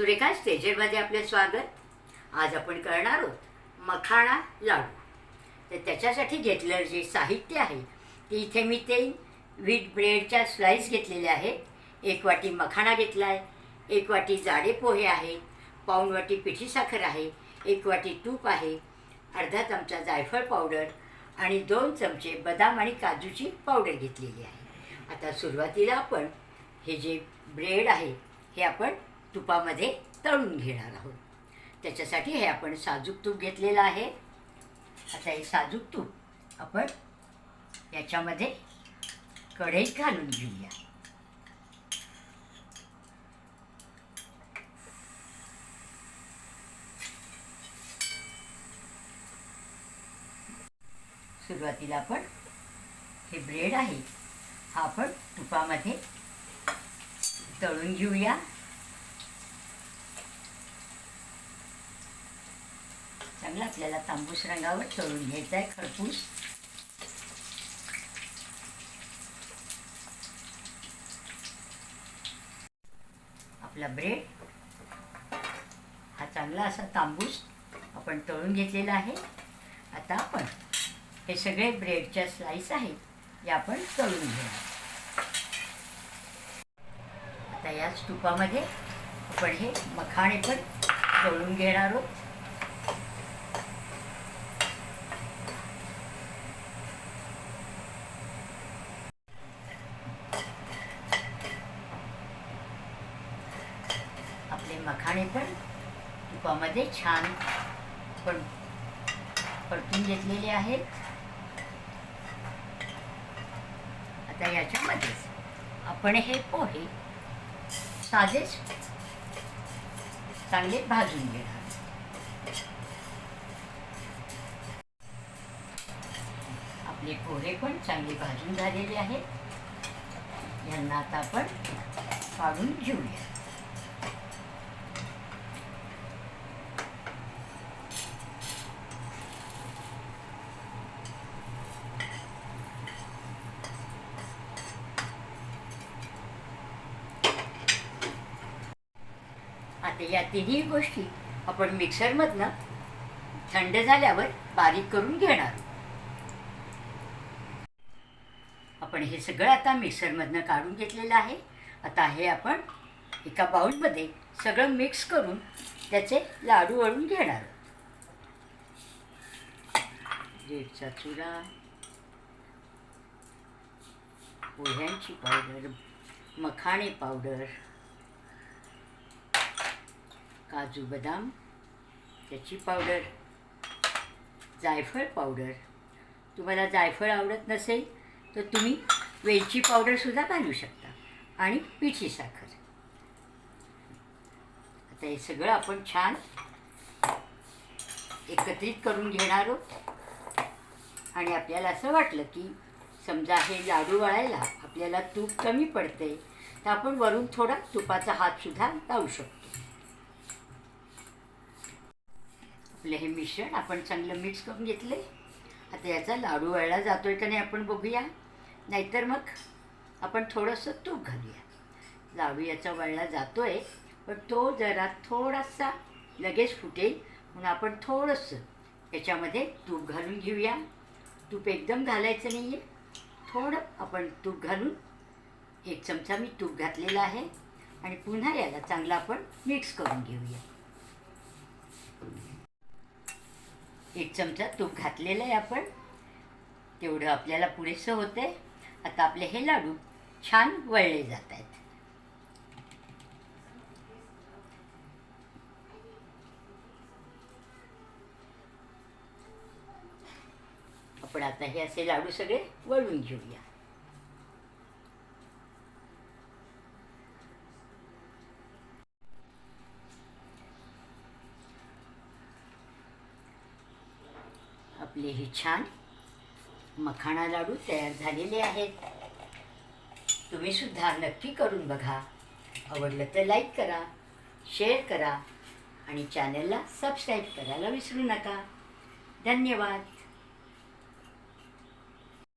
हरिओम सुरेखा स्टेजरमध्ये आपले स्वागत. आज आपण करणार आहोत मखाणा लाडू. तर त्याच्यासाठी घेतलेलं जे साहित्य आहे ते इथे मी ते व्हीट ब्रेडच्या स्लाईस घेतलेल्या आहेत. एक वाटी मखाणा घेतला आहे एक वाटी जाडे पोहे आहे पाऊण वाटी पिठी साखर आहे एक वाटी तूप आहे अर्धा चमचा जायफळ पावडर आणि दोन चमचे बदाम आणि काजूची पावडर घेतलेली आहे. आता सुरुवातीला आपण हे जे ब्रेड आहे हे आपण तुपामध्ये तळून घेणार आहोत. त्याच्यासाठी हे आपण साजूक तूप घेतलेलं आहे. आता हे साजूक तूप आपण याच्यामध्ये कढईत घालून घेऊया. सुरुवातीला आपण हे ब्रेड आहे हा आपण तुपामध्ये तळून घेऊया. चांगलं आपल्याला तांबूस रंगावर तळून घ्यायचा आहे खरपूस. आपला ब्रेड हा चांगला असा तांबूस आपण तळून घेतलेला आहे. आता आपण हे सगळे ब्रेडच्या स्लाईस आहेत या आपण तळून घेऊ आता याच तुपामध्ये आपण हे मखाणे पण तळून घेणार आहोत आपले मखाणे पण तुपामध्ये छान पण परतून घेतलेले आहेत. आता याच्यामध्येच आपण हे पोहे साधेच चांगले भाजून घेणार. आपले पोहे पण चांगले भाजून झालेले आहेत. यांना आता आपण काढून घेऊया. आता या तिन्ही गोष्टी आपण मिक्सरमधनं थंड झाल्यावर बारीक करून घेणार. आपण हे सगळं आता मिक्सरमधनं काढून घेतलेलं आहे. आता हे आपण एका बाउलमध्ये सगळं मिक्स करून त्याचे लाडू वळून घेणार. रेडचा चुरा. पोह्यांची पावडर मखाणे पावडर काजू बदाम त्याची पावडर जायफळ पावडर तुम्हाला जायफळ आवडत नसेल तर तुम्ही वेलची पावडरसुद्धा घालू शकता आणि पिठी साखर. आता हे सगळं आपण छान एकत्रित करून घेणार आहोत. आणि आपल्याला असं वाटलं की समजा हे लाडू वळायला आपल्याला तूप कमी पडते तर आपण वरून थोडा तुपाचा हातसुद्धा लावू शकतो. आपलं हे मिश्रण आपण चांगलं मिक्स करून घेतले आता याचा लाडू वळला आहे का नाही आपण बघूया. नाहीतर मग आपण थोडंसं तूप घालूया. लाडू याचा वळला जातो आहे पण तो जरा थोडासा लगेच फुटेल. म्हणून आपण थोडंसं याच्यामध्ये तूप घालून घेऊया. तूप एकदम घालायचं नाही आहे थोडं आपण तूप घालून एक चमचा मी तूप घातलेला आहे. आणि पुन्हा याला चांगलं आपण मिक्स करून घेऊया. एक चमचा तूप घातलेलं आहे आपण. तेवढं आपल्याला पुरेसं होते आता आपले हे लाडू छान वळले जात आहेत. आपण आता हे असे लाडू सगळे वळून घेऊया. आपले हे छान मखाणा लाडू तयार झालेले आहेत. तुम्ही सुद्धा नक्की करून बघा. आवडलं तर लाईक करा शेअर करा आणि चॅनलला सबस्क्राईब करायला विसरू नका. धन्यवाद.